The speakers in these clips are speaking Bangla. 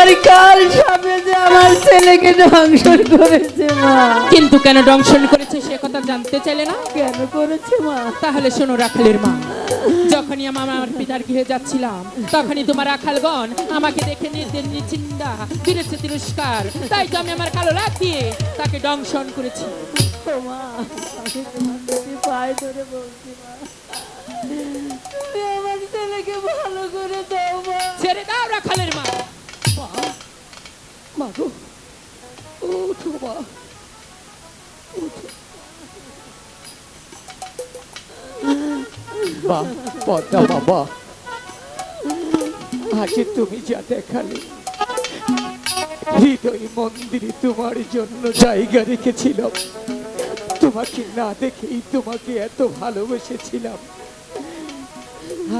আমার কাল যে আমার ছেলেকে ধ্বংসন করেছে মা। কিন্তু কেন দংশন করেছে সে কথা জানতে চাইলে না? কেন করেছে মা? তাহলে শোনো রাখালের মা যখনই আমি আমার পিতার গৃহে যাচ্ছিলাম তখনই তোমার রাখালগণ আমাকে দেখে নির্দেন নিচিন্দা দিয়েছে তিরস্কার। তাই তো আমি আমার কালো লাভ দিয়ে তাকে দংশন করেছি। মা আমি পায়ে ধরে বলছি মা আমার ছেলেকে ভালো করে দাও মা। ছেড়ে দাও রাখালের মা। গো উঠো মা বা পদ্মা বাবা তুমি যা দেখালে হৃদয় মন্দিরে তোমার জন্য জায়গা রেখেছিলাম। তোমাকে না দেখেই তোমাকে এত ভালোবেসেছিলাম।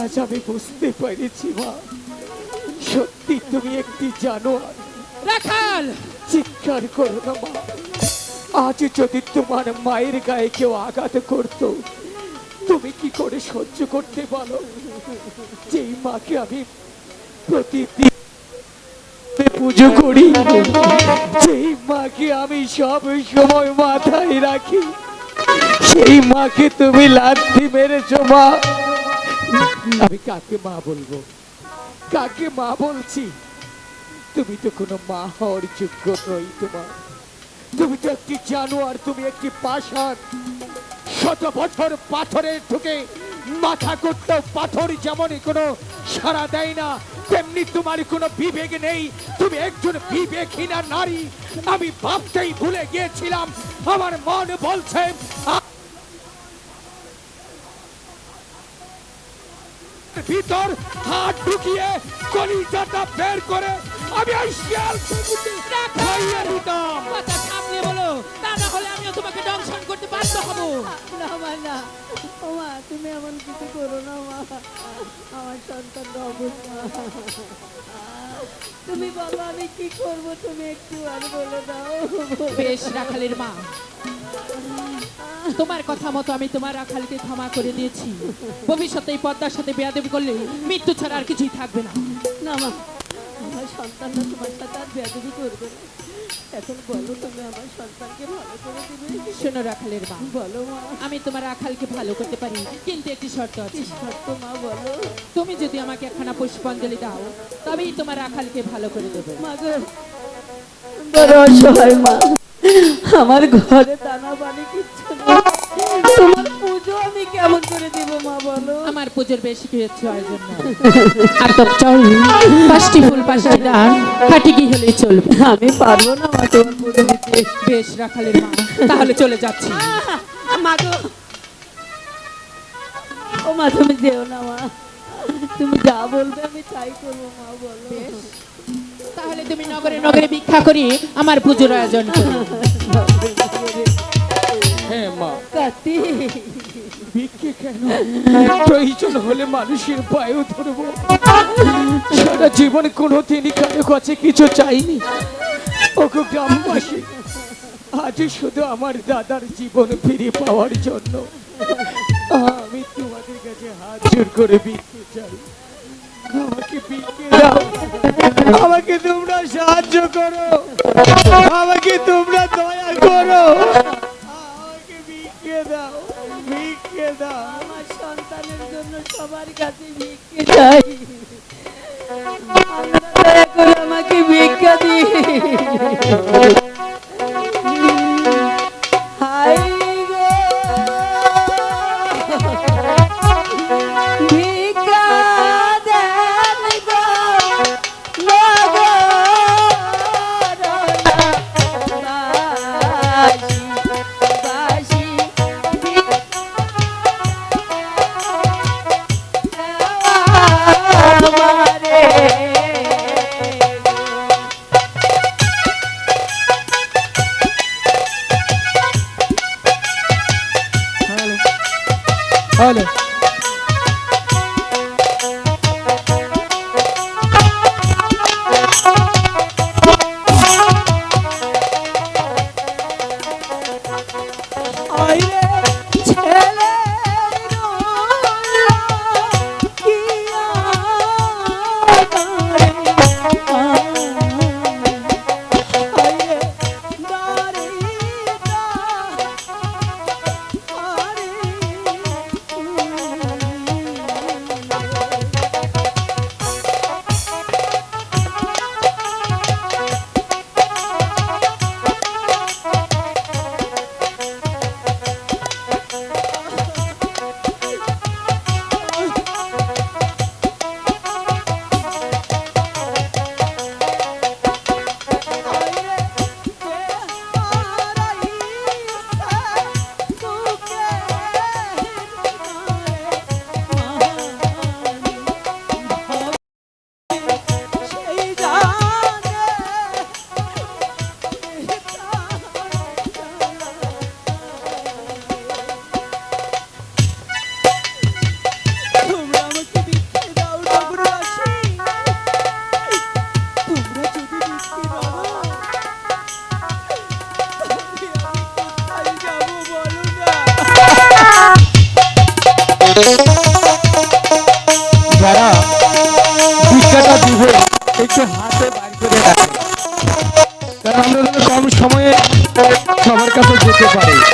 আজ আমি বুঝতে পেরেছি মা। সত্যি তুমি একটি জানোয়ার। রাখাল! চিৎকার মা। আজ যদি তোমার মায়ের গায়ে কেউ আঘাত করতো, তুমি কি করে সহ্য করতে বলো যেই মাকে আমি প্রতিদিন পুজো করি মাকে আমি সব সময় মাথায় রাখি, সেই মাকে তুমি লাথি মেরেছো, মা। আমি কাকে মা বলব? কাকে মা বলছি? তুমি তো কোনো মা হওয়ার যোগ্য নই তোমার। তুমি তো একটি জানোয়ার, তুমি একটি পাষাণ। শত বছর পাথরে ঢুকে মাথা করতেও পাথর যেমন কোনো সারা দেয় না, তেমনি তোমার কোনো বিবেক নেই। তুমি একজন বিবেকহীনা নারী। আমি ভাবতেই ভুলে গিয়েছিলাম, আমার মন বলছে ভিতর হাত ঢুকিয়ে কলিজাটা বের করে আমি ওই শিয়াল কুকুরকে খাইয়ে দিতাম। কথা সামনে বলো। তা না হলে আমিও তোমাকে দংশন করতে বাধ্য হব। না মা না। ও মা তুমি এমন কিছু করো না মা। আমার সন্তান অবস্থা তুমি বলো আমি কি করব তুমি একটু আর বলে দাও। বেশ রাখালের মা। তোমার কথা মতো আমি তোমার রাখালকে ক্ষমা করে দিয়েছি। ভবিষ্যতে এই পদ্মার সাথে বেয়াদেবি করলে মৃত্যু ছাড়া আর কিছুই থাকবে না। না মা। আমার সন্তানটা তোমার সাথে আর বেয়াদবি করবে না। এখন বলো তুমি আমার সন্তানকে ভালো করে দিবে? শোনো রাখালের মা বলো মা। আমি তোমার রাখালকে ভালো করতে পারি কিন্তু একটি শর্ত আছে। শর্ত মা বলো? তুমি যদি আমাকে একখানা পুষ্পাঞ্জলি দাও তবেই তোমার রাখালকে ভালো করে দেবো। মা গো বড় অসহায় মা। আমার ঘরে দানা পানি কিচ্ছু তোমার আমি কেমন করে দিব মা বলো? আমার পুজোর বেশি কিছু আয়োজন আর তো চল পাঁচটি ফুল পাঁচটি ডান খাটি কি হলেই চলবে? আমি পারব না মা তোমার পুজো দিতে। বেশ রাখালের মা তাহলে চলে যাচ্ছি। মা গো। ও মা তুমি যেও না মা। তুমি যা বলবে আমি তাই করব মা বলো। তাহলে তুমি নগরে নগরে ভিক্ষা করি আমার পুজোর আয়োজন করো। হ্যাঁ মা। কার্তিক। ভিক্ষে কেন? প্রয়োজন হলে মানুষের ধরবো। সারা জীবন কারও কাছে কিছু চাইনি। ওকে গ্রামবাসী, আজ শুধু আমার দাদার জীবন ফিরে পাওয়ার জন্য। আমি তোমাদের কাছে হাত জোর করে ভিক্ষে চাই। আমাকে ভিক্ষে দাও। তোমরা সাহায্য করো। আমাকে তোমরা দয়া করো। আমাকে ভিক্ষে দাও। ভিক্ষে দাও। আমার সন্তানের জন্য সবার কাছে ভিক্ষে চাই। দয়া করে আমাকে ভিক্ষা দিন। Olha. সবার কাছে যেতে পারি।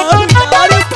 আর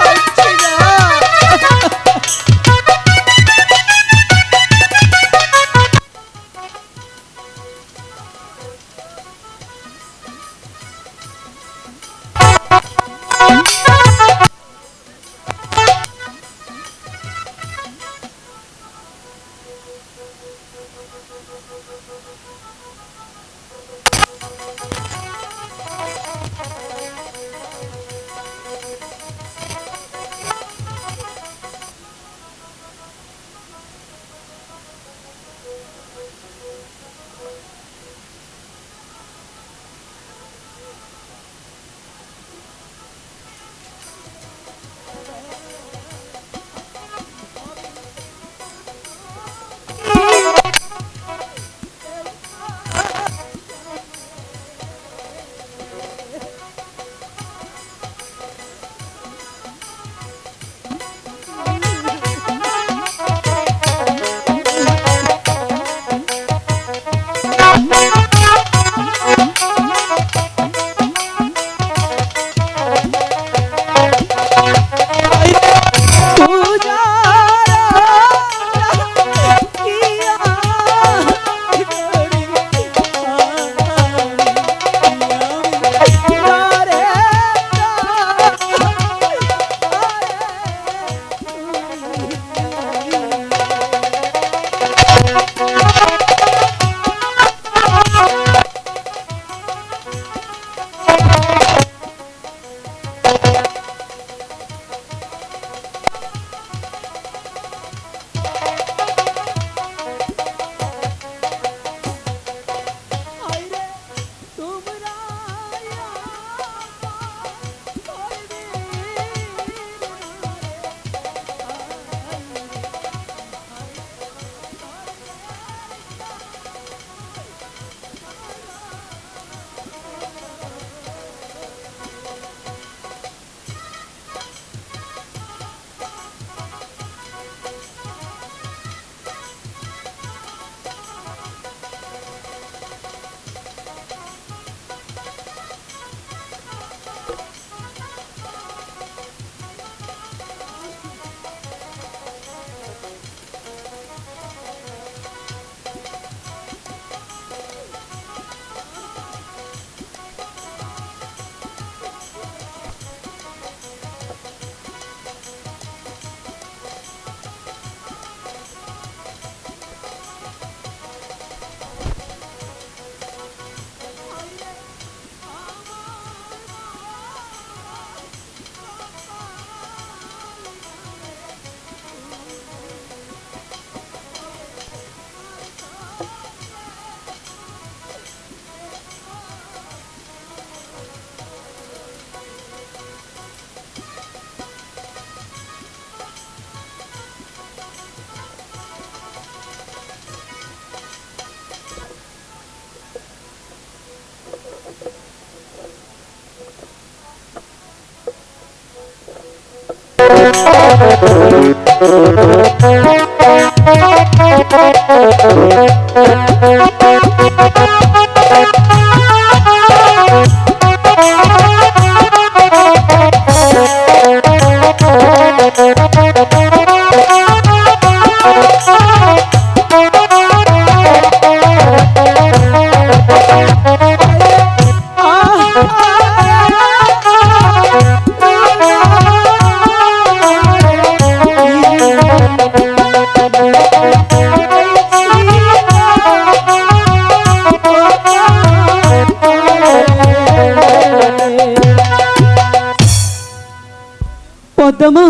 পদ্মা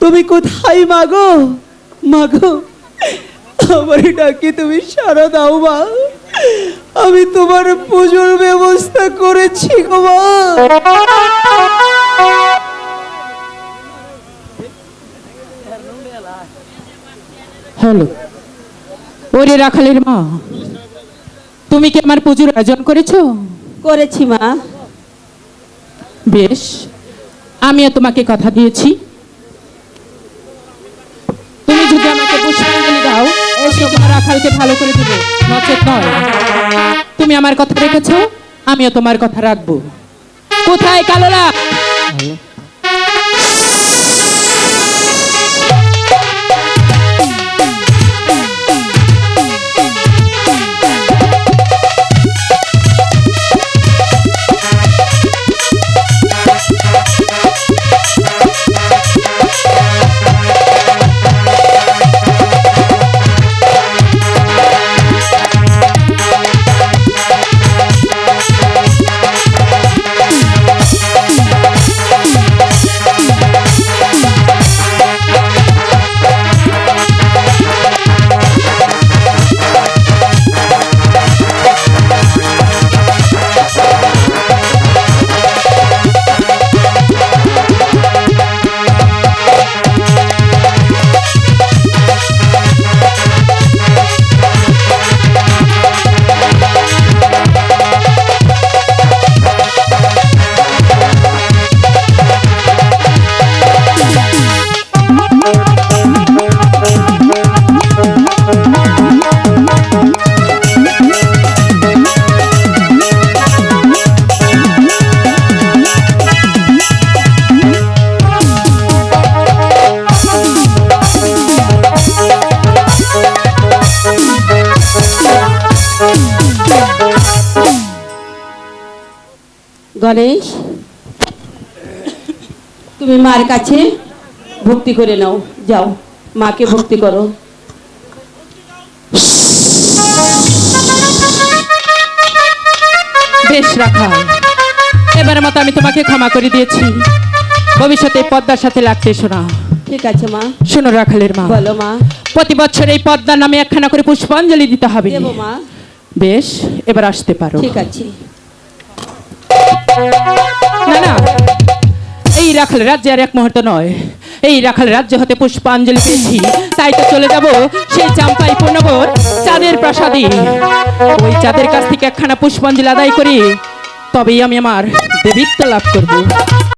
তুমি কোথায় মাগো? মাগো আমার ডাকে তুমি সারা দাও মা। আমি তোমার পুজোর ব্যবস্থা করেছি গো মা। হ্যালো। ওরে রাখালের মা তুমি কি আমার পুজোর আয়োজন করেছ? করেছি মা। বেশ। আমিও তোমাকে কথা দিয়েছি। তুমি যদি আমাকে পুষ্পাঞ্জলি দাও তোমার রাখালকে ভালো করে দেবো, নচেত নয়। তুমি আমার কথা রেখেছো, আমিও তোমার কথা রাখব। কোথায় কালোরা? গণেশ তুমি মার কাছে ভক্তি করে নাও যাও মাকে ভক্তি করো। বেশ রাখাল এবার মতো আমি তোমাকে ক্ষমা করে দিয়েছি। ভবিষ্যতে পদ্মার সাথে লাগতে শোনা ঠিক আছে মা। শোনো রাখালের মা। বলো মা। প্রতি বছর এই পদ্মার নামে একখানা করে পুষ্পাঞ্জলি দিতে হবে। মা। বেশ এবার আসতে পারো। ঠিক আছে। না না। এই রাখাল রাজ্যে আর এক মুহূর্ত নয়। এই রাখাল রাজ্য হতে পুষ্পাঞ্জলি পেয়েছি। তাই তো চলে যাব সেই চাম্পাই পূর্ণবর চাঁদের প্রাসাদে। ওই চাঁদের কাছ থেকে একখানা পুষ্পাঞ্জলি আদায় করি, তবেই আমি আমার দেবিত্ব লাভ করব।